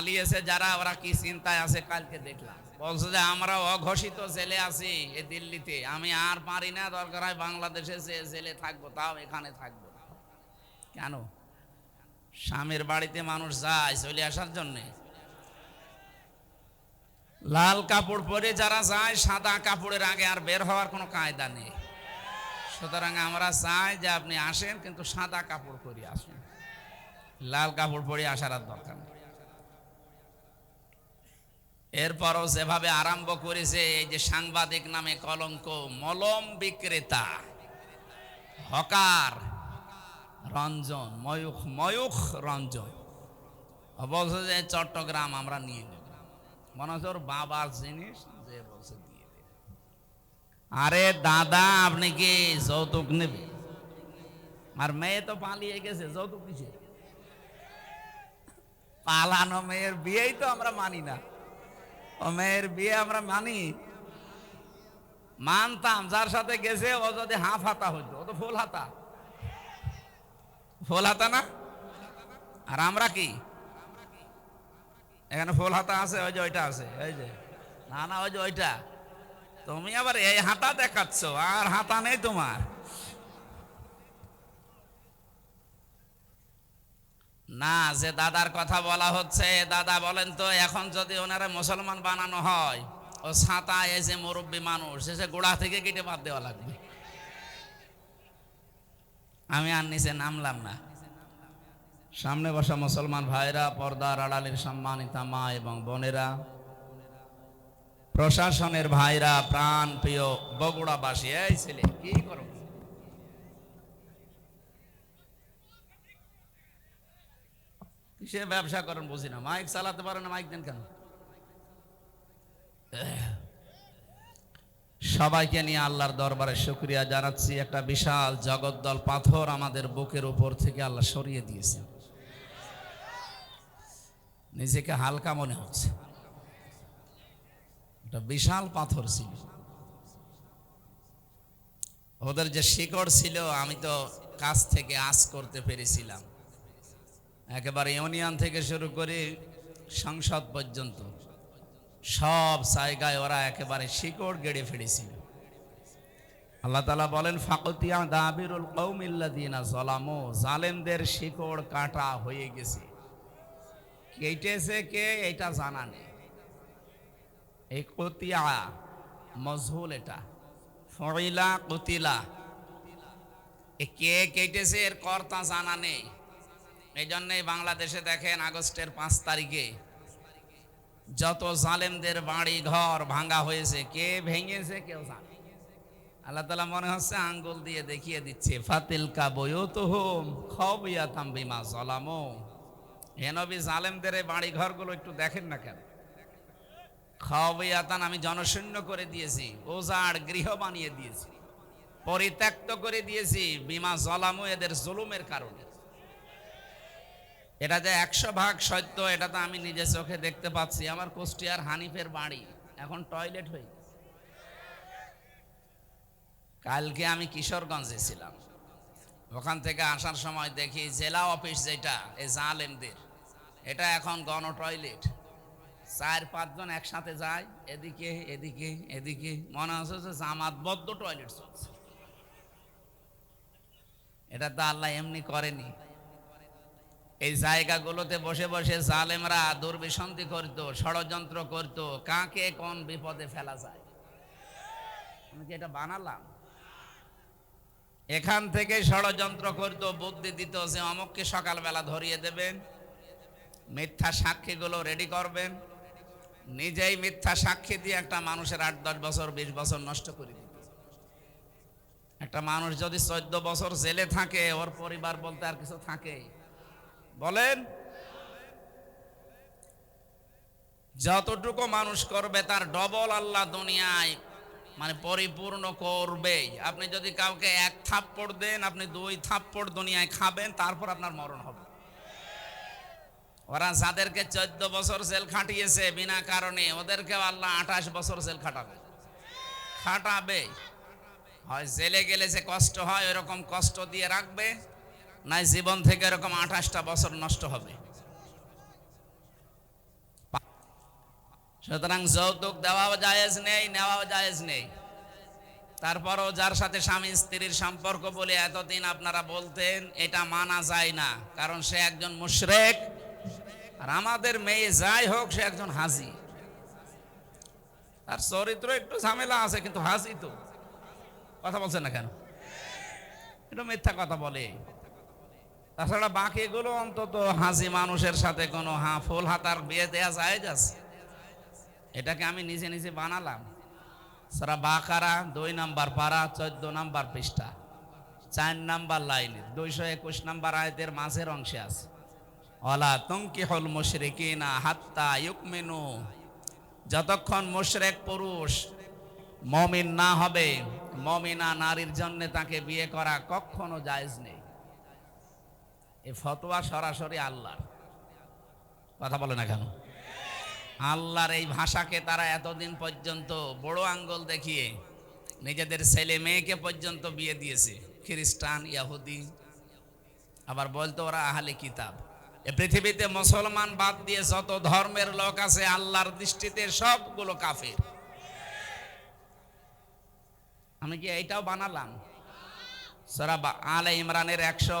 পালিয়েছে যারা, ওরা কি চিন্তায় আছে কালকে দেখলাম। বলছে যে, আমরা অঘোষিত জেলে আছি এই দিল্লিতে। আমি আর পারি না, দরকার হয় বাংলাদেশে যে জেলে থাকব, তাও এখানে থাকব। কেন? স্বামীর বাড়িতে মানুষ যায় চলে আসার জন্যে। লাল কাপড় পরে যারা যায়, সাদা কাপড়ের আগে আর বের হওয়ার কোনো কায়দা নেই। সুতরাং আমরা চাই যে আপনি আসেন, কিন্তু সাদা কাপড় পরে আসুন। লাল কাপড় পরে আসার আর দরকার এরপরও যেভাবে আরম্ভ করেছে, এই যে সাংবাদিক নামে কলঙ্ক, মলম বিক্রেতা, হকার, রঞ্জন, ময়ূখ ময়ূখ, রঞ্জন। বলছে যে, চট্টগ্রাম আমরা নিয়ে নেব। মনে হচ্ছে ওর বাবার জিনিস, যে বলছে দিয়ে দেবে। আরে দাদা, আপনি কি যৌতুক নেবে আর মেয়ে তো পালিয়ে গেছে, যৌতুক কিসে পালানো মেয়ের বিয়েই তো আমরা মানি না। ও মেয়ের বিয়ে আমরা মানি। মানতাম, যার সাথে গেছে, ও যদি হাফ হাতা হইতো, ও তো ফুল হাতা। ফুল হাতা না? আর আমরা কি? এখানে ফুল হাতা আছে, ওই যে ওইটা আছে, এই যে। না না, ওই যে ওইটা। তুমি আবার এই হাতা দেখাচ্ছ, আর হাতা নেই তোমার। না, যে দাদার কথা বলা হচ্ছে, দাদা বলেন তো, এখন যদি ওনারা মুসলমান বানানো হয়, ও ছাতা, এই যে মুরব্বী মানুষ, সে গোড়া থেকে কেটে বাদ দেওয়া লাগবে। আমি আর নিচে নামলাম না। সামনে বসা মুসলমান ভাইরা, পর্দার আড়ালের সম্মানিতা মা এবং বোনেরা, প্রশাসনের ভাইরা প্রাণ প্রিয় বগুড়াবাসী, এই ছেলে, কি করো কিসে ব্যবসা করেন, বুঝি না। মাইক চালাতে পারেন না, মাইক দেন কেন? সবাইকে নিয়ে আল্লাহর দরবারে শুক্রিয়া জানাচ্ছি। একটা বিশাল জগদ্দল পাথর আমাদের বুকের উপর থেকে আল্লাহ সরিয়ে দিয়েছেন। নিজেকে হালকা মনে হচ্ছে। একটা বিশাল পাথর ছিল। ওদের যে শিকড় ছিল, আমি তো কাছ থেকে আস করতে পেরেছিলাম। একেবারে ইউনিয়ন থেকে শুরু করে সংসদ পর্যন্ত সব জায়গায় ওরা একেবারে শিকড় গেড়ে ফেলেছিল। আল্লাহ তালা বলেন, ফাকতিয়া দাবিরুল কৌমিল্লাদিনা জলামো জালেমদের শিকড় কাটা হয়ে গেছে। কেটেছে কে? এটা জানা নেই। এই কতিয়া মজহুল এটা। ফইলা কতিলা। এ কে কেটেছে? এর কর্তা জানা নেই। এই জন্যই বাংলাদেশে দেখেন আগস্টের পাঁচ তারিখে যত জালেমদের বাড়ি, ঘর ভাঙা হয়েছে, কে ভেঙেছে, কেউ জানে আল্লাহ তালা মনে হচ্ছে আঙ্গুল দিয়ে দেখিয়ে দিচ্ছে, ফাতিল কা বয়ত হোম খবিয়া তাম্বিমা হেনবি জালেমদের বাড়ি, ঘরগুলো একটু দেখেন না কেন? খাওয়াতান আমি জনশূন্য করে দিয়েছি ওজাড় গৃহ বানিয়ে দিয়েছি, পরিত্যক্ত করে দিয়েছি, বিমা জলামু এদের জুলুমের কারণে। এটা যে একশো ভাগ সত্য, এটা তো আমি নিজে চোখে দেখতে পাচ্ছি। আমার কুষ্টিয়ার হানিফের বাড়ি, এখন টয়লেট হয়ে গেছে। কালকে আমি কিশোরগঞ্জে ছিলাম। ওখান থেকে আসার সময় দেখি জেলা অফিস যেটা, এ জালেমদের, এটা এখন গণ টয়লেট। চার পাঁচজন একসাথে যায়, এদিকে এদিকে এদিকে, মনে হচ্ছে যে জামাতবদ্ধ টয়লেট চলছে। এটা তো আল্লাহ এমনি করেনি। এই জায়গাগুলোতে বসে বসে জালেমরা দুর্বিসন্ধি করত, ষড়যন্ত্র করত, কাকে কোন বিপদে ফেলা যায়? আমি কি এটা বানালাম? এখান থেকে ষড়যন্ত্র করত, বুদ্ধি দিত যে অমুককে সকালবেলা ধরিয়ে দেবেন, মিথ্যা সাক্ষীগুলো রেডি করবেন, নিজেই মিথ্যা সাক্ষী দিয়ে একটা মানুষের আট, দশ বছর, বিশ বছর নষ্ট করে দিত। একটা মানুষ যদি চোদ্দ বছর জেলে থাকে, ওর পরিবার বলতে আর কিছু থাকে বলেন। যতটুকু মানুষ করবে, তার ডবল আল্লাহ দুনিয়ায় মানে পরিপূর্ণ করবে আপনি যদি কাউকে এক থাপ্পড় দেন, আপনি দুই থাপ্পড় দুনিয়ায় খাবেন, তারপর আপনার মরণ হবে। ওরা যাদেরকে চোদ্দ বছর জেল খাটিয়েছে বিনা কারণে, ওদেরকেও আল্লাহ আঠাশ বছর জেল খাটাবে। খাটাবে। হয় জেলে গেলে যে কষ্ট হয় এরকম কষ্ট দিয়ে রাখবে। নাই জীবন থেকে এরকম আঠাশটা বছর নষ্ট হবে। সুতরাং যৌতুক দেওয়াও জায়েজ নেই, নেওয়াও জায়েজ নেই। তারপরও যার সাথে স্বামী স্ত্রীর সম্পর্ক বলে এতদিন আপনারা বলতেন, এটা মানা যায় না। কারণ সে একজন মুশরেক, আর আমাদের মেয়ে যাই হোক, সে একজন হাজি। তার চরিত্র একটু ঝামেলা আছে, কিন্তু হাজি তো। কথা বলছেন না কেন? এটা মিথ্যা কথা বলে। তাছাড়া বাকিগুলো অন্তত হাসি মানুষের সাথে কোনো হা, ফুল হাতার বিয়ে দেওয়া যায় যাচ্ছে এটাকে আমি নিজে নিজে বানালাম। সারা বাকারা দুই নাম্বার পারা চোদ্দ নাম্বার পৃষ্ঠা, চার নাম্বার লাইনের দুইশো একুশ নাম্বার আয়তের মাঝের অংশে আছে। অলা তঙ্কি হল মুশরিকিনা হাত্তা ইউকমিনু, যতক্ষণ মুশরেক পুরুষ মমিন না হবে, মমিনা নারীর জন্য তাকে বিয়ে করা কখনো জায়েজ নেই। এই ফতোয়া সরাসরি আল্লাহর। কথা বলে না কেন? আল্লাহর এই ভাষাকে তারা এতদিন পর্যন্ত বড় আঙ্গল দেখিয়ে নিজেদের ছেলে মেয়েকে পর্যন্ত বিয়ে দিয়েছে। খ্রিস্টান, ইয়াহুদি, আবার বলতো ওরা আহলে কিতাব। এ পৃথিবীতে মুসলমান বাদ দিয়ে যত ধর্মের লোক আছে, আল্লাহর দৃষ্টিতে সবগুলো কাফের। আমি কি এইটাও বানালাম? সরা আলে ইমরানের একশো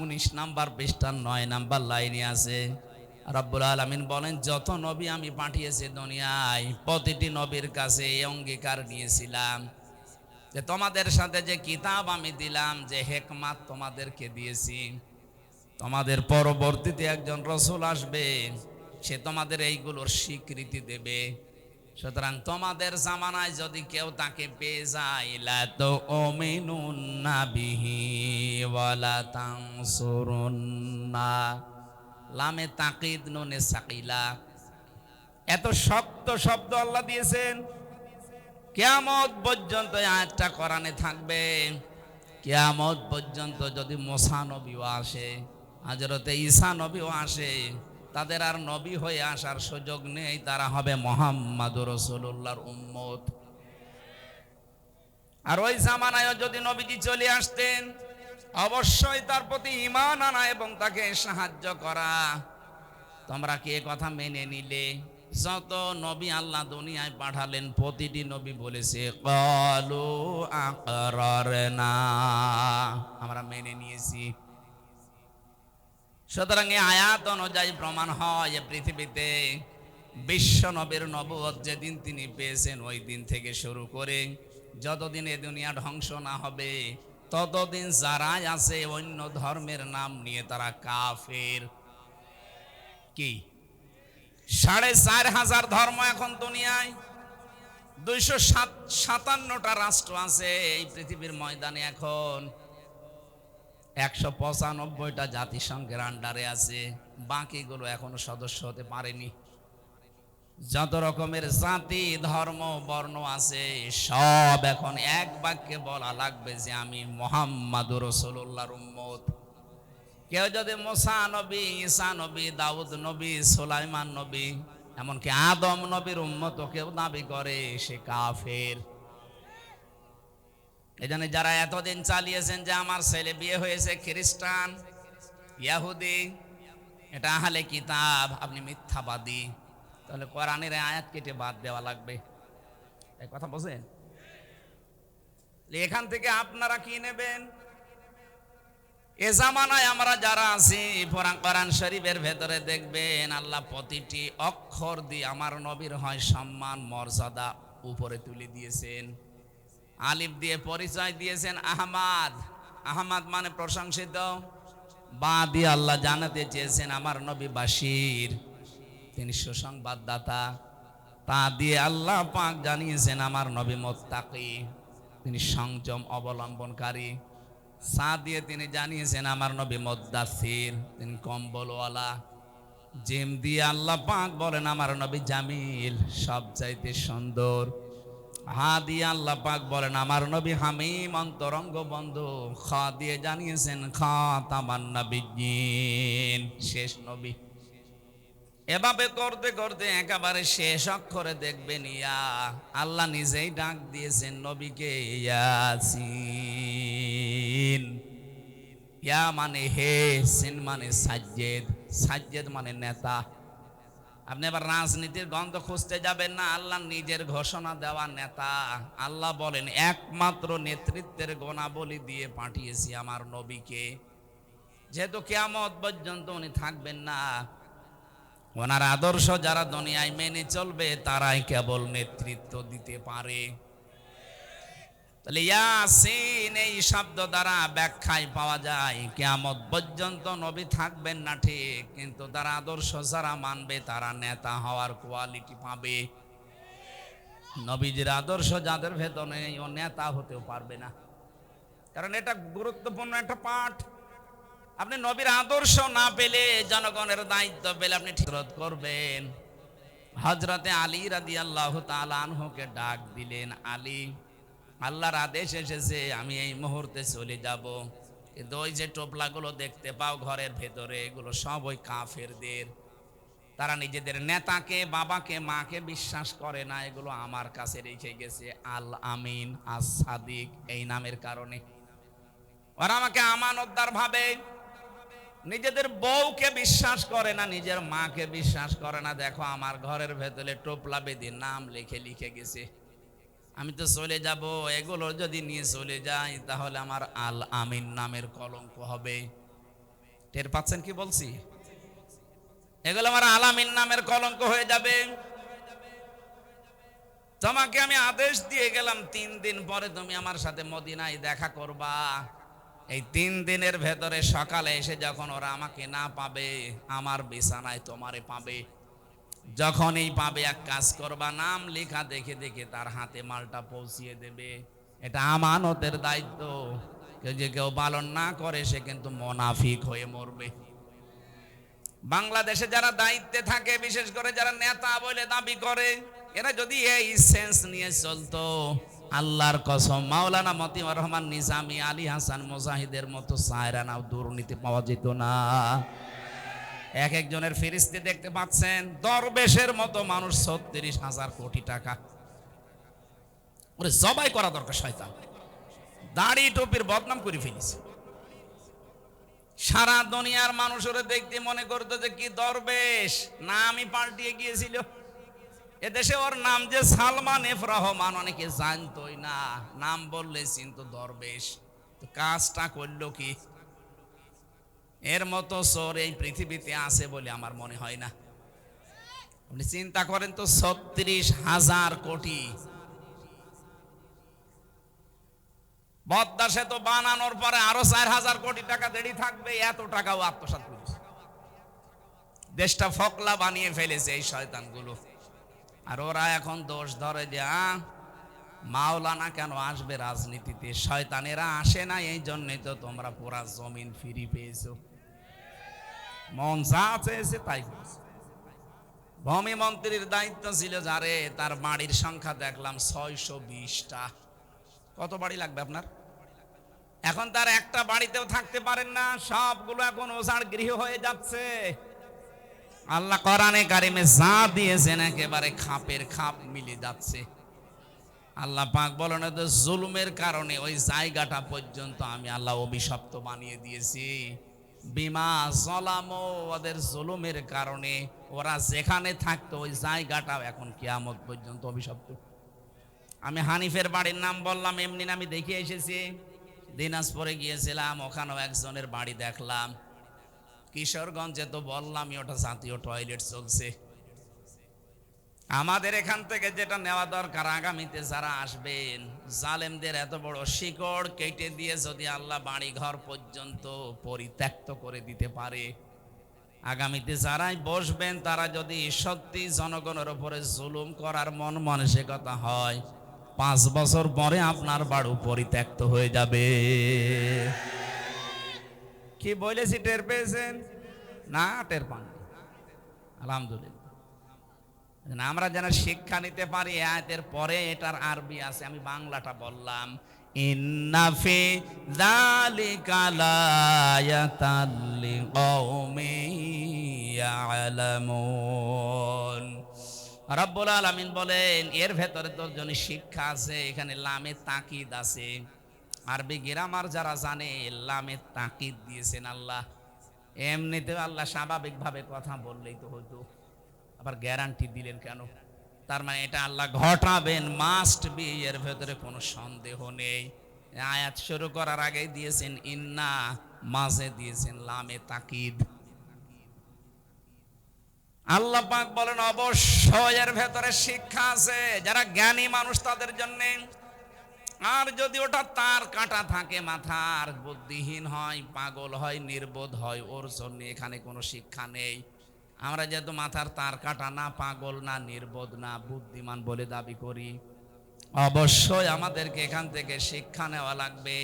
উনিশ নাম্বার পৃষ্ঠার নয় নাম্বার লাইনে আছে। রব্বুল আলমিন বলেন, যত নবী আমি পাঠিয়েছি দুনিয়ায়, প্রতিটি নবীর কাছে এই অঙ্গীকার নিয়েছিলাম। যে তোমাদের সাথে যে কিতাব আমি দিলাম, যে হেকমাত তোমাদেরকে দিয়েছি। তোমাদের পরবর্তীতে একজন রসুল আসবে, সে তোমাদের এইগুলোর স্বীকৃতি দেবে। সুতরাং তোমাদের জামানায় যদি কেউ তাকে পেয়ে যায় তো লামে তাকিদ নুনে সাকিলা। এত শক্ত শব্দ আল্লাহ দিয়েছেন। কেয়ামত পর্যন্ত এই আয়াতটা কোরআনে থাকবে। কেয়ামত পর্যন্ত যদি মোসা নবীও আসে হাজরতে ঈসা নবীও আসে তাদের আর নবী হয়ে আসার সুযোগ নেই, তারা হবে মোহাম্মদ রসুল্লাহর উম্মত। আর ওই জামানায় যদি নবীজি চলে আসতেন, অবশ্যই তার প্রতি ইমান আনা এবং তাকে সাহায্য করা। তোমরা কি কথা মেনে নিলে? যত নবী আল্লাহ দুনিয়ায় পাঠালেন, প্রতিটি নবী বলেছে, কলু না আমরা মেনে নিয়েছি। সুতরাং এই আয়াত অনুযায়ী প্রমাণ হয় পৃথিবীতে বিশ্ব নবের নবদ যেদিন তিনি পেয়েছেন, ওই দিন থেকে শুরু করে যতদিন এ দুনিয়া ধ্বংস না হবে, ততদিন যারাই আছে অন্য ধর্মের নাম নিয়ে তারা কাফের। কি? সাড়ে চার হাজার ধর্ম এখন দুনিয়ায়। দুইশো সাতান্নটা রাষ্ট্র আছে এই পৃথিবীর ময়দানে এখন। একশো পঁচানব্বইটা জাতিসংঘের আন্ডারে আছে। বাকিগুলো এখনও সদস্য হতে পারেনি। যত রকমের জাতি, ধর্ম, বর্ণ আছে, সব এখন এক বাক্যে বলা লাগবে যে আমি মোহাম্মদ রসুল্লাহর উম্মত। কেউ যদি মোসা নবী, ঈসা নবী, দাউদ নবী, সোলাইমান নবী, এমনকি আদম নবীর উম্মত কেউ দাবি করে সে কাফের। এই জন্য যারা এতদিন চালিয়েছেন যে আমার ছেলে বিয়ে হয়েছে খ্রিস্টান, ইয়াহুদি, এটা আহলে কিতাব, আপনি মিথ্যাবাদী। তাহলে কোরআনের আয়াত কেটে বাদ দেওয়া লাগবে। এই কথা বোঝেন এখান থেকে আপনারা কি নেবেন? এ জামানায় আমরা যারা আছি কোরআন শরীফের ভেতরে দেখবেন আল্লাহ প্রতিটি অক্ষর দিয়ে আমার নবীর হয় সম্মান, মর্যাদা উপরে তুলে দিয়েছেন। আলিফ দিয়ে পরিচয় দিয়েছেন আহমাদ। আহমাদ মানে প্রশংসিত। বা দিয়ে আল্লাহ জানাতে চেয়েছেন আমার নবী বাসির তিনি সুসংবাদদাতা। তা দিয়ে আল্লাহ পাক জানিয়েছেন আমার নবী মোত্তাকি। তিনি সংযম অবলম্বনকারী। সা দিয়ে তিনি জানিয়েছেন আমার নবী মোদ্দাসির তিনি কম্বলওয়ালা। জিম দিয়ে আল্লাহ পাক বলেন, আমার নবী জামিল সব চাইতে সুন্দর। হা দিয়ে আল্লাহ পাক বলেন, আমার নবী হামিম অন্তরঙ্গ বন্ধু, খ দিয়ে জানিয়েছেন, খা তামান নবীন শেষ নবী। এভাবে করতে করতে একেবারে শেষ অক্ষরে দেখবেন, ইয়া, আল্লাহ নিজেই ডাক দিয়েছেন নবীকে, ইয়াসিন। ইয়া মানে হে, সিন মানে সাজ্জেদ সাজ্জেদ মানে নেতা। আপনি আবার রাজনীতির গন্ধ খুঁজতে যাবেন না, আল্লাহ নিজের ঘোষণা দেওয়া নেতা। আল্লাহ বলেন, একমাত্র নেতৃত্বের গোনাবলী দিয়ে পাঠিয়েছি আমার নবীকে। যেহেতু কেয়ামত পর্যন্ত উনি থাকবেন না, ওনার আদর্শ যারা দুনিয়ায় মেনে চলবে, তারাই কেবল নেতৃত্ব দিতে পারে। তাহলে ইয়াসিন এই শব্দ দ্বারা ব্যাখ্যায় পাওয়া যায়, কেয়ামত পর্যন্ত নবী থাকবেন না ঠিক, কিন্তু তারা আদর্শ যারা মানবে তারা নেতা হওয়ার কোয়ালিটি পাবে। নবীজির আদর্শ যাদের ভেতর ও নেতা হতেও পারবে না। কারণ এটা গুরুত্বপূর্ণ একটা পাঠ। আপনি নবীর আদর্শ না পেলে জনগণের দায়িত্ব পেলে আপনি ঠিক করবেন। হজরতে আলী রাদি আল্লাহ তালানহকে ডাক দিলেন, আলী আল্লাহর আদেশ এসেছে, আমি এই মুহূর্তে চলে যাব। কিন্তু ওই যে টোপলাগুলো দেখতে পাও ঘরের ভেতরে, এগুলো সব ওই কাফেরদের। তারা নিজেদের নেতাকে, বাবাকে, মাকে বিশ্বাস করে না, এগুলো আমার কাছে রেখে গেছে। আল আমিন, আস সাদিক, এই নামের কারণে। ওরা আমাকে আমানতদার ভাবে। নিজেদের বউকে বিশ্বাস করে না, নিজের মাকে বিশ্বাস করে না। দেখো আমার ঘরের ভেতরে টোপলা বেদি নাম লিখে লিখে গেছে। আমি তো চলে যাব, এগুলো যদি নিয়ে চলে যাই, তাহলে আমার আল আমিন নামের কলঙ্ক হবে। টের পাচ্ছেন কি বলছি? এগুলো আমার আল আমিন নামের কলঙ্ক হয়ে যাবে। তোমাকে আমি আদেশ দিয়ে গেলাম, তিন দিন পরে তুমি আমার সাথে মদিনায় দেখা করবা। এই তিন দিনের ভেতরে সকালে এসে যখন ওরা আমাকে না পাবে, আমার বিছানায় তোমারে পাবে। যখনই পাবে এক কাজ করবা, নাম লেখা দেখে দেখে তার হাতে মালটা পৌঁছিয়ে দেবে। এটা আমানতের দায়িত্ব। কেউ যে কেউ পালন না করে, সে কিন্তু মোনাফিক হয়ে মরবে। বাংলাদেশে যারা দায়িত্বে থাকে, বিশেষ করে যারা নেতা বলে দাবি করে, এরা যদি এই সেন্স নিয়ে চলতো, আল্লাহর কসম, মাওলানা মতিউর রহমান নিজামি, আলী হাসান মুজাহিদের মতো সায়রানা দুর্নীতি পাওয়া যেত না। এক একজনের ফিরিস্তি দেখতে পাচ্ছেন, দরবেশের মতো মানুষ ছত্রিশ হাজার কোটি টাকা। ওরে, জবাই করা দরকার শয়তান। দাড়ি টুপির বদনাম করে ফেলেছে। সারা দুনিয়ার মানুষের দেখতে মনে করতো যে, কি দরবেশ, নামই পাল্টিয়ে গিয়েছিল। এদেশে ওর নাম যে সালমান এফ রহমান, অনেকে জানতোই না। নাম বললে চিন্ত দরবেশ। কাজটা করল কি? এর মতো চোর এই পৃথিবীতে আছে বলে আমার মনে হয় না। আপনি চিন্তা করেন তো, ছত্রিশ হাজার কোটি। পদ্মা সেতু বানানোর পরে আরও চার হাজার কোটি টাকা দেরি থাকবে, এত টাকাও আত্মসাৎ করেছে। দেশটা ফকলা বানিয়ে ফেলেছে এই শয়তানগুলো। আর ওরা এখন দোষ ধরে যে মাওলানা কেন আসবে রাজনীতিতে? শয়তানেরা আসে না এই জন্যই তো তোমরা পুরা জমিন ফিরি পেয়েছ। মন যা চেয়েছে তাই ভূমি মন্ত্রীর দায়িত্ব ছিল যারে তার বাড়ির সংখ্যা দেখলাম ছয়শো বিশটা। কত বাড়ি লাগবে আপনার? এখন তার একটা বাড়িতেও থাকতে পারেন না, সবগুলো এখন ওষার গৃহ হয়ে যাচ্ছে। আল্লাহ কোরআনে কারিমে যা দিয়েছেন একেবারে খাপের খাপ মিলে যাচ্ছে। আল্লাহ পাক বলেন তো জুলুমের কারণে ওই জায়গাটা পর্যন্ত আমি আল্লাহ অভিশপ্ত বানিয়ে দিয়েছি। বিমা জলামো, ওদের জুলুমের কারণে ওরা যেখানে থাকতো ওই জায়গাটাও এখন কিয়ামত পর্যন্ত অভিশপ্ত। আমি হানিফের বাড়ির নাম বললাম, এমনি আমি দেখে এসেছি। দিনাজপুরে গিয়েছিলাম, ওখানেও একজনের বাড়ি দেখলাম। কিশোরগঞ্জে তো বললামই ওটা জাতীয় টয়লেট চলছে। আমাদের এখান থেকে যেটা নেওয়া দরকার আগামীতে যারা আসবেন, জালেমদের এত বড় শিকড় কেটে দিয়ে যদি আল্লাহ বাড়ি ঘর পর্যন্ত পরিত্যক্ত করে দিতে পারে। আগামীতে যারাই বসবেন, তারা যদি সত্যি জনগণের ওপরে জুলুম করার মন মানসিকতা হয়, পাঁচ বছর পরে আপনার বাড়ু পরিত্যক্ত হয়ে যাবে। কি বলেছি, টের পেয়েছেন? না, টের পান আলহামদুলিল্লাহ। আমরা যেন শিক্ষা নিতে পারি আয়াতের পরে এটার আরবি আছে, আমি বাংলাটা বললাম। ইন্নাফি যালিকা লায়াতাল লিকাউমিন ইয়ালামুন। রব্বুল আলামিন বলেন, এর ভেতরে তোর জন্য শিক্ষা আছে, এখানে লামে তাকিদ আছে। আরবি গ্রামার যারা জানে, লামে তাকিদ দিয়েছেন আল্লাহ। এমনিতে আল্লাহ স্বাভাবিকভাবে কথা বললেই তো হতো। আবার গ্যারান্টি দিলেন কেন? তার মানে এটা আল্লাহ ঘটাবেন মাস্ট বি এর ভেতরে কোনো সন্দেহ নেই। আয়াত শুরু করার আগেই দিয়েছেন, ইন্না মাঝে দিয়েছেন লামে তাকিদ। আল্লাহ পাক বলেন, অবশ্যই এর ভেতরে শিক্ষা আছে। যারা জ্ঞানী মানুষ তাদের জন্য, আর যদি ওটা তার কাটা থাকে, মাথার বুদ্ধিহীন হয়, পাগল হয়, নির্বোধ হয়, ওর জন্য এখানে কোনো শিক্ষা নেই। আমরা যেহেতু মাথার তার কাটা, না পাগল, না নির্বোধ, না বুদ্ধিমান বলে দাবি করি। অবশ্যই আমাদেরকে এখান থেকে শিক্ষা নেওয়া লাগবে।